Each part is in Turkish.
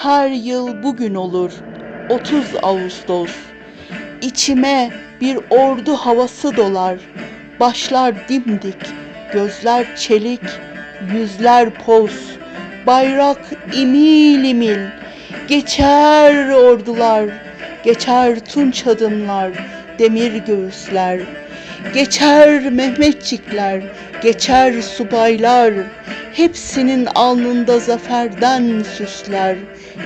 Her yıl bugün olur 30 Ağustos. İçime bir ordu havası dolar. Başlar dimdik, gözler çelik, yüzler poz. Bayrak imil imil, geçer ordular, geçer tunç adımlar, demir göğüsler. Geçer Mehmetçikler, geçer subaylar, hepsinin alnında zaferden süsler.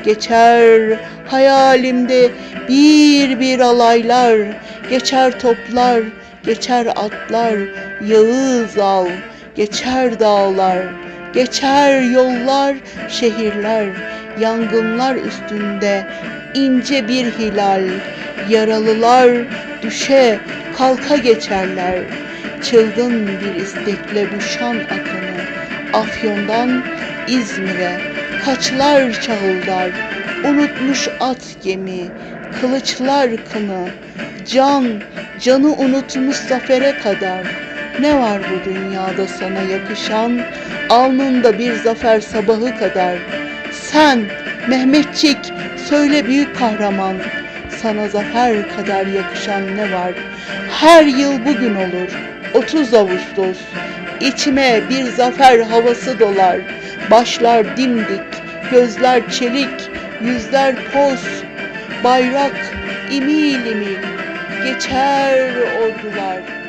Geçer hayalimde bir bir alaylar, geçer toplar, geçer atlar, Yağız al, geçer dağlar, geçer yollar, şehirler, yangınlar üstünde ince bir hilal, yaralılar düşe kalka geçerler. Çılgın bir istekle bu şan akını Afyon'dan İzmir'e kaçlar çağıldar. Unutmuş at gemi, kılıçlar kını, can, canı unutmuş zafere kadar. Ne var bu dünyada sana yakışan, alnında bir zafer sabahı kadar. Sen Mehmetçik söyle büyük kahraman, sana zafer kadar yakışan ne var? Her yıl bugün olur 30 Ağustos. İçime bir zafer havası dolar. Başlar dimdik, gözler çelik, yüzler poz. Bayrak imil imil geçer ordular.